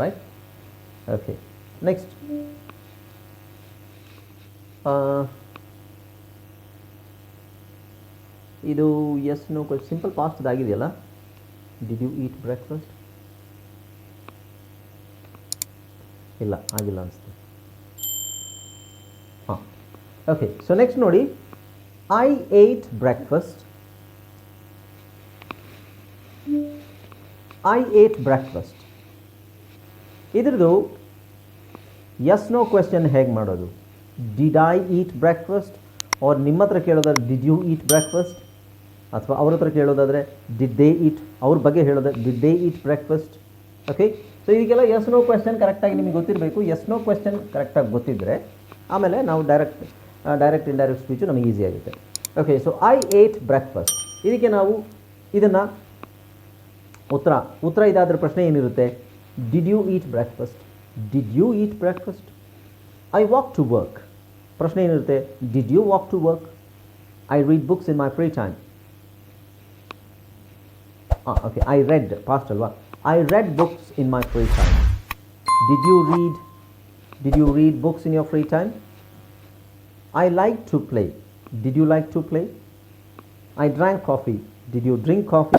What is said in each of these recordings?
Right Okay. Next ಇದು yes no simple past ಆಗಿದೆಯಲ್ಲ did you eat breakfast ಇಲ್ಲ, ಆಗಿಲ್ಲ ಅನಿಸ್ತು ಹಾಂ. ಓಕೆ ಸೊ ನೆಕ್ಸ್ಟ್ ನೋಡಿ. I ate breakfast I ate breakfast ಇದ್ರದ್ದು ಎಸ್ ನೋ ಕ್ವೆಶನ್ ಹೇಗೆ ಮಾಡೋದು? ಡಿಡ್ ಐ ಈಟ್ ಬ್ರೇಕ್ಫಾಸ್ಟ್ ಅವ್ರು ನಿಮ್ಮ ಹತ್ರ ಕೇಳೋದಾದ್ರೆ ಡಿಡ್ ಯು ಈಟ್ ಬ್ರೇಕ್ಫಾಸ್ಟ್ ಅಥವಾ ಅವ್ರ ಹತ್ರ ಕೇಳೋದಾದರೆ ಡಿಡ್ ದೇ ಈಟ್ ಅವ್ರ ಬಗ್ಗೆ ಹೇಳೋದಾದ್ರೆ did they eat breakfast okay so ಇದಕ್ಕೆಲ್ಲ ಎಸ್ ನೋ ಕ್ವೆಶನ್ ಕರೆಕ್ಟಾಗಿ ನಿಮಗೆ ಗೊತ್ತಿರಬೇಕು. ಎಸ್ ನೋ ಕ್ವೆಶನ್ ಕರೆಕ್ಟಾಗಿ ಗೊತ್ತಿದ್ದರೆ ಆಮೇಲೆ ನಾವು ಡೈರೆಕ್ಟ್ ಡೈರೆಕ್ಟ್ ಇಂಡೈರೆಕ್ಟ್ ಸ್ಪೀಚು ನಮಗೆ ಈಸಿ ಆಗುತ್ತೆ. Okay so I ate breakfast ಇದಕ್ಕೆ ನಾವು ಇದನ್ನು ಉತ್ತರ ಉತ್ತರ ಇದಾದ್ರ ಪ್ರಶ್ನೆ ಏನಿರುತ್ತೆ? Did you eat breakfast did you eat breakfast I walk to work ಪ್ರಶ್ನೆ ಏನಿರುತ್ತೆ did you walk to work I read books in my free time ಹಾಂ ಓಕೆ ಐ ರೆಡ್ ಪಾಸ್ಟ್ ಅಲ್ವಾ I read books in my free time did you read did you read books in your free time I like to play did you like to play I drank coffee did you drink coffee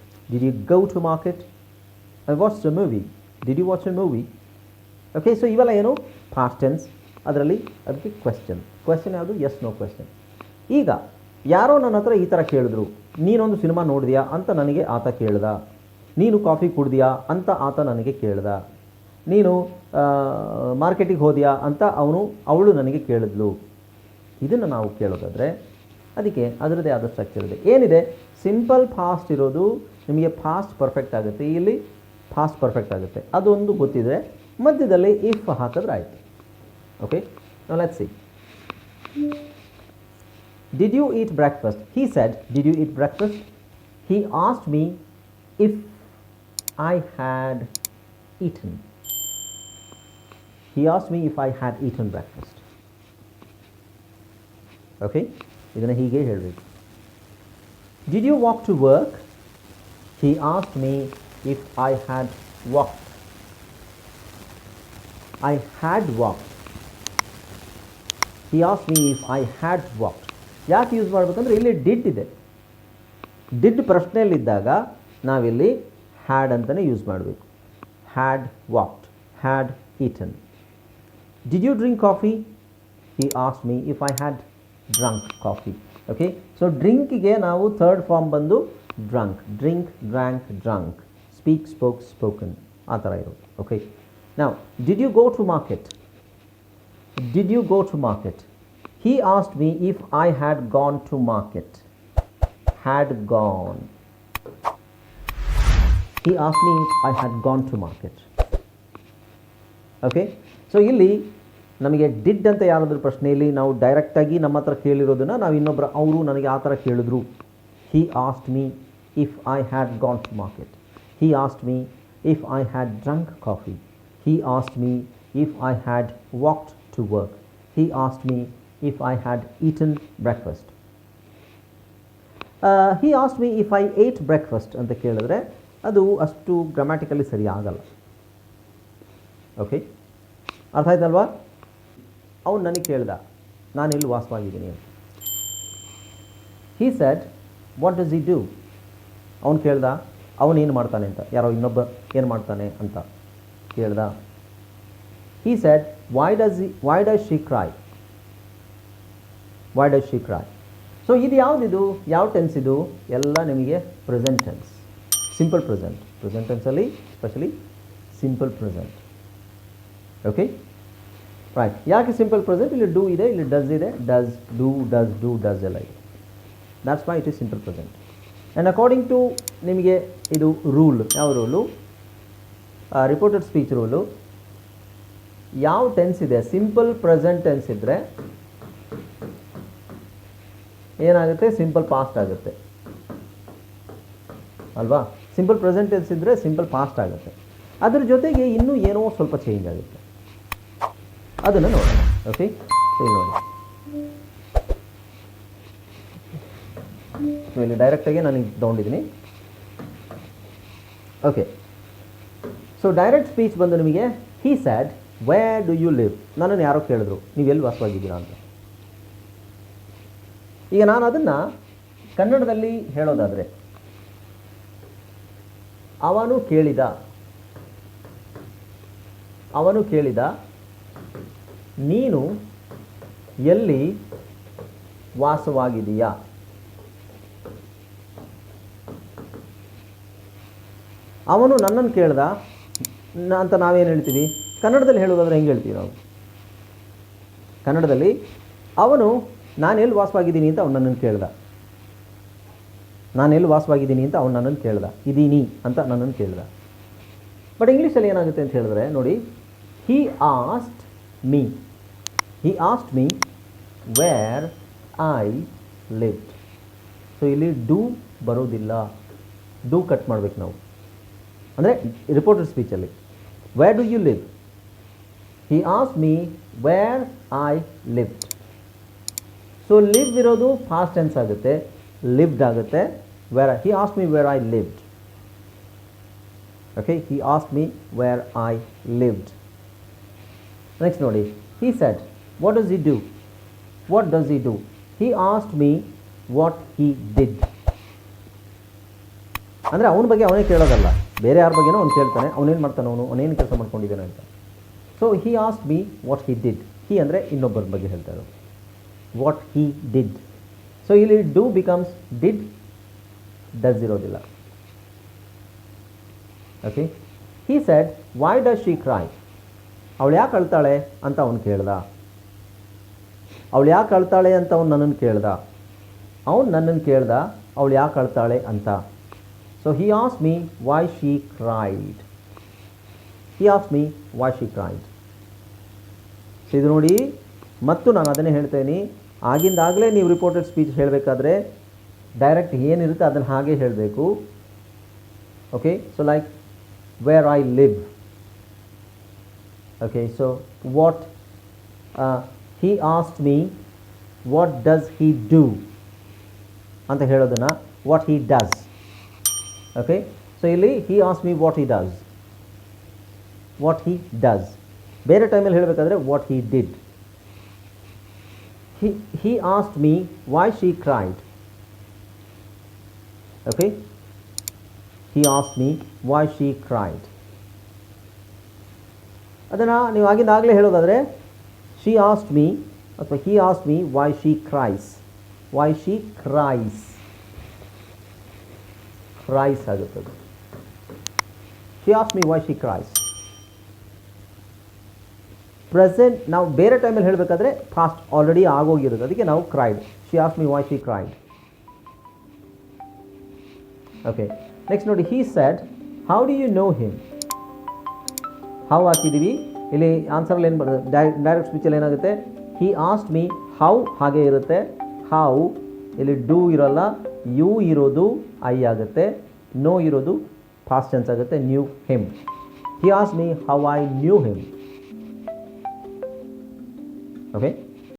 Did you go to market? I watched a movie. Did you watch a movie? Okay so ಇವೆಲ್ಲ ಏನು? Past tense ಅದರಲ್ಲಿ ಅದಕ್ಕೆ question question ಯಾವುದು? Yes no question ಈಗ ಯಾರೋ ನನ್ನ ಹತ್ರ ಈ ಥರ ಕೇಳಿದ್ರು, ನೀನೊಂದು ಸಿನಿಮಾ ನೋಡಿದ್ಯಾ? ಅಂತ ನನಗೆ ಆತ ಕೇಳ್ದ. ನೀನು ಕಾಫಿ ಕುಡ್ದಿಯಾ? ಅಂತ ಆತ ನನಗೆ ಕೇಳ್ದ. ನೀನು ಮಾರ್ಕೆಟಿಗೆ ಹೋದ್ಯಾ? ಅಂತ ಅವನು, ಅವಳು ನನಗೆ ಕೇಳಿದ್ಲು. ಇದನ್ನು ನಾವು ಕೇಳೋದಾದರೆ, ಅದಕ್ಕೆ ಅದರದ್ದೇ ಆದ ಸ್ಟ್ರಕ್ಚರ್ ಇದೆ. ಏನಿದೆ? ಸಿಂಪಲ್ ಫಾಸ್ಟ್ ಇರೋದು ನಿಮಗೆ ಫಾಸ್ಟ್ ಪರ್ಫೆಕ್ಟ್ ಆಗುತ್ತೆ. ಇಲ್ಲಿ ಫಾಸ್ಟ್ ಪರ್ಫೆಕ್ಟ್ ಆಗುತ್ತೆ. ಅದೊಂದು ಗೊತ್ತಿದೆ ಮಧ್ಯದಲ್ಲಿ ಇಫ್ ಹಾಕಿದ್ರೆ ಆಯಿತು. Okay let's see did you eat breakfast he said did you eat breakfast he asked me if I had eaten he asked me if I had eaten breakfast okay ಇದನ್ನು ಹೀಗೆ ಹೇಳಬೇಕು. Did you walk to work he asked me if I had walk I had walk He asked me if I had walk ಯಾಕೆ use ಮಾಡಬೇಕಂದ್ರೆ ಇಲ್ಲಿ did ಇದೆ. Did ಪ್ರಶ್ನೆಯಲ್ಲಿದ್ದಾಗ ನಾವಿಲ್ಲಿ had ಅಂತಲೇ use ಮಾಡಬೇಕು. Had walked had eaten did you drink coffee he as me if I had drunk coffee okay so ಡ್ರಿಂಕಿಗೆ ನಾವು third form ಬಂದು drunk drink drank drunk speak spoke spoken ಆ ಥರ ಇರೋದು. Okay ನಾವು did you go to market did you go to market he asked me if I had gone to market had gone he asked me if I had gone to market okay so ಇಲ್ಲಿ ನಮಗೆ did ಅಂತ ಯಾರಾದರೂ ಪ್ರಶ್ನೆಯಲ್ಲಿ ನಾವು ಡೈರೆಕ್ಟಾಗಿ ನಮ್ಮ ಹತ್ರ ಕೇಳಿರೋದನ್ನು ನಾವು ಇನ್ನೊಬ್ಬರು ಅವರು ನನಗೆ ಆ ಥರ ಕೇಳಿದ್ರು. he asked me if I had gone to market he asked me if I had drunk coffee he asked me if I had walked to work he asked me if I had eaten breakfast he asked me if I ate breakfast ಅಂತ ಕೇಳಿದ್ರೆ ಅದು ಅಷ್ಟು grammatically ಸರಿ ಆಗಲ್ಲ okay ಅರ್ಥ ಆಯ್ತಲ್ವಾ ಅವನು ನನಗೆ ಕೇಳ್ದ ನಾನು ಇಲ್ಲಿ ವಾಸವಾಗಿದ್ದೀನಿ ಅಂತ he said what does he do ಅವನು ಕೇಳ್ದ, ಅವನು ಏನು ಮಾಡ್ತಾನೆ ಅಂತ. ಯಾರೋ ಇನ್ನೊಬ್ಬ ಏನು ಮಾಡ್ತಾನೆ ಅಂತ ಕೇಳ್ದ. He said why does why does she cry why does she cry so ಇದು ಯಾವುದಿದು? ಯಾವ ಟೆನ್ಸ್ ಇದು? ಎಲ್ಲ ನಿಮಗೆ present tense simple present present ಟೆನ್ಸಲ್ಲಿ specially simple present okay right ಯಾಕೆ ಸಿಂಪಲ್ ಪ್ರೆಸೆಂಟ್ ಇಲ್ಲಿ ಡೂ ಇದೆ, ಇಲ್ಲಿ ಡಸ್ ಇದೆ. Does do does do does ಎಲ್ಲ ಇದೆ. That's why it is simple present and according to ನಿಮಗೆ ಇದು ರೂಲ್ ಯಾವ ರೂಲು ರಿಪೋರ್ಟೆಡ್ ಸ್ಪೀಚ್ ರೂಲು ಯಾವ ಟೆನ್ಸ್ ಇದೆ? ಸಿಂಪಲ್ ಪ್ರೆಸೆಂಟ್ ಟೆನ್ಸ್ ಇದ್ದರೆ ಏನಾಗುತ್ತೆ? ಸಿಂಪಲ್ ಪಾಸ್ಟ್ ಆಗುತ್ತೆ. ಅಲ್ವಾ? ಸಿಂಪಲ್ ಪ್ರೆಸೆಂಟ್ ಟೆನ್ಸ್ ಇದ್ದರೆ ಸಿಂಪಲ್ ಪಾಸ್ಟ್ ಆಗುತ್ತೆ. ಅದ್ರ ಜೊತೆಗೆ ಇನ್ನೂ ಏನೋ ಸ್ವಲ್ಪ ಚೇಂಜ್ ಆಗುತ್ತೆ. ಅದನ್ನು ನೋಡೋಣ. ಓಕೆ ಸರಿ ನೋಡಿ. ಸೊ ಇಲ್ಲಿ ಡೈರೆಕ್ಟಾಗಿ ನಾನು ತೊಗೊಂಡಿದ್ದೀನಿ ಓಕೆ ಸೊ ಡೈರೆಕ್ಟ್ ಸ್ಪೀಚ್ ಬಂದು ನಿಮಗೆ he said where do you live ನನ್ನನ್ನು ಯಾರೋ ಕೇಳಿದ್ರು. ನೀವು ಎಲ್ಲಿ ವಾಸವಾಗಿದ್ದೀರಾ ಅಂತ. ಈಗ ನಾನು ಅದನ್ನು ಕನ್ನಡದಲ್ಲಿ ಹೇಳೋದಾದರೆ, ಅವನು ಕೇಳಿದ ಅವನು ಕೇಳಿದ, ನೀನು ಎಲ್ಲಿ ವಾಸವಾಗಿದೆಯಾ ಅವನು ನನ್ನನ್ನು ಕೇಳ್ದ ಅಂತ ನಾವೇನು ಹೇಳ್ತೀವಿ? ಕನ್ನಡದಲ್ಲಿ ಹೇಳೋದಾದ್ರೆ ಹೆಂಗೆ ಹೇಳ್ತೀವಿ ನಾವು? ಕನ್ನಡದಲ್ಲಿ, ಅವನು, ನಾನು ಎಲ್ಲಿ ವಾಸವಾಗಿದ್ದೀನಿ ಅಂತ ಅವನು ನನ್ನನ್ನು ಕೇಳ್ದ. ನಾನು ಎಲ್ಲಿ ವಾಸವಾಗಿದ್ದೀನಿ ಅಂತ ಅವನು ನನ್ನನ್ನು ಕೇಳ್ದ. ಇದ್ದೀನಿ ಅಂತ ನನ್ನನ್ನು ಕೇಳ್ದ. ಬಟ್ ಇಂಗ್ಲೀಷಲ್ಲಿ ಏನಾಗುತ್ತೆ ಅಂತ ಹೇಳಿದ್ರೆ, ನೋಡಿ ಹಿ asked me he asked me wear I live so ಇಲ್ಲಿ ಡೂ ಬರೋದಿಲ್ಲ. ಡೂ ಕಟ್ ಮಾಡ್ಬೇಕು ನಾವು. ಅಂದರೆ reported ಸ್ಪೀಚಲ್ಲಿ where do you live ಹಿ ಆಸ್ me wear I live so live ಇರೋದು ಫಾಸ್ಟ್ ಟೆನ್ಸ್ ಆಗುತ್ತೆ ಲಿವ್ಡ್ ಆಗುತ್ತೆ. ವೇರ್ ಹಿ ಆಸ್ me where I lived okay he ಆಸ್ me where I lived next ನೋಡಿ ಹಿ set what does he do what does he do he asked me what he did ಅಂದರೆ ಅವನ ಬಗ್ಗೆ ಅವನೇ ಕೇಳೋದಲ್ಲ. ಬೇರೆ ಯಾರ ಬಗ್ಗೆನೋ ಅವ್ನು ಕೇಳ್ತಾನೆ, ಅವನೇನು ಮಾಡ್ತಾನೆ ಅವನು, ಅವನೇನು ಕೆಲಸ ಮಾಡ್ಕೊಂಡಿದ್ದಾನೆ ಅಂತ. So he asked me what he did he ಅಂದರೆ ಇನ್ನೊಬ್ಬರ ಬಗ್ಗೆ ಹೇಳ್ತಾ ಇರೋದು. ವಾಟ್ ಹಿ ಡಿಡ್ ಸೊ ಇಲ್ಲಿ ಡೂ ಬಿಕಮ್ಸ್ ಡಿಡ್ ಡಸ್ ಇರೋದಿಲ್ಲ. Okay he said why does she cry ಅವಳು ಯಾಕೆ ಅಳ್ತಾಳೆ ಅಂತ ಅವನು ಕೇಳ್ದ. ಅವಳು ಯಾಕೆ ಅಳ್ತಾಳೆ ಅಂತ ಅವ್ನು ನನ್ನನ್ನು ಕೇಳ್ದ. ಅವನು ನನ್ನನ್ನು ಕೇಳ್ದ, ಅವಳು ಯಾಕೆ ಅಳ್ತಾಳೆ ಅಂತ. So he asked me why she cried He me why she cried so ಇದು ನೋಡಿ, ಮತ್ತು ನಾನು ಅದನ್ನೇ ಹೇಳ್ತೇನೆ, ಆಗಿಂದಾಗಲೇ ನೀವು ರಿಪೋರ್ಟೆಡ್ ಸ್ಪೀಚ್ ಹೇಳಬೇಕಾದ್ರೆ ಡೈರೆಕ್ಟ್ ಏನಿರುತ್ತೆ ಅದನ್ನು ಹಾಗೆ ಹೇಳಬೇಕು. Okay so like where I live okay so what he asked me what does he do ಅಂತ ಹೇಳೋದನ್ನು what he does okay so ಇಲ್ಲಿ he asked me what he does what he does ಬೇರೆ ಟೈಮಲ್ಲಿ ಹೇಳಬೇಕಾದ್ರೆ what he did he, he asked me why she cried. Okay? He asked me why she cried. ಅದನ್ನು ನೀವು ಆಗಿಂದಾಗಲೇ ಹೇಳೋದಾದರೆ she asked me ಅಥವಾ he asked me why she cries why she cries cries ಆಗುತ್ತದೆ she of me why she cries present ನಾವು ಬೇರೆ ಟೈಮಲ್ಲಿ ಹೇಳಬೇಕಾದ್ರೆ past already ಆಗೋಗಿರೋದು ಅದಕ್ಕೆ ನಾವು cried she of me why she cried okay next ನೋಡಿ he said how do you know him how ಹಾಕಿದ್ದೀವಿ? ಇಲ್ಲಿ ಆನ್ಸರಲ್ಲಿ ಏನು ಬರ್ತದೆ ಡೈರೆಕ್ಟ್ ಸ್ಪೀಚಲ್ಲಿ ಏನಾಗುತ್ತೆ? ಹೀ ಆಸ್ಟ್ ಮೀ ಹೌ ಹಾಗೆ ಇರುತ್ತೆ. ಹೌ ಇಲ್ಲಿ ಡೂ ಇರೋಲ್ಲ. ಯು ಇರೋದು ಐ ಆಗುತ್ತೆ ನೋ ಇರೋದು ಫಾಸ್ಟ್ ಟೆನ್ಸ್ ಆಗುತ್ತೆ knew him he as me how I knew him okay?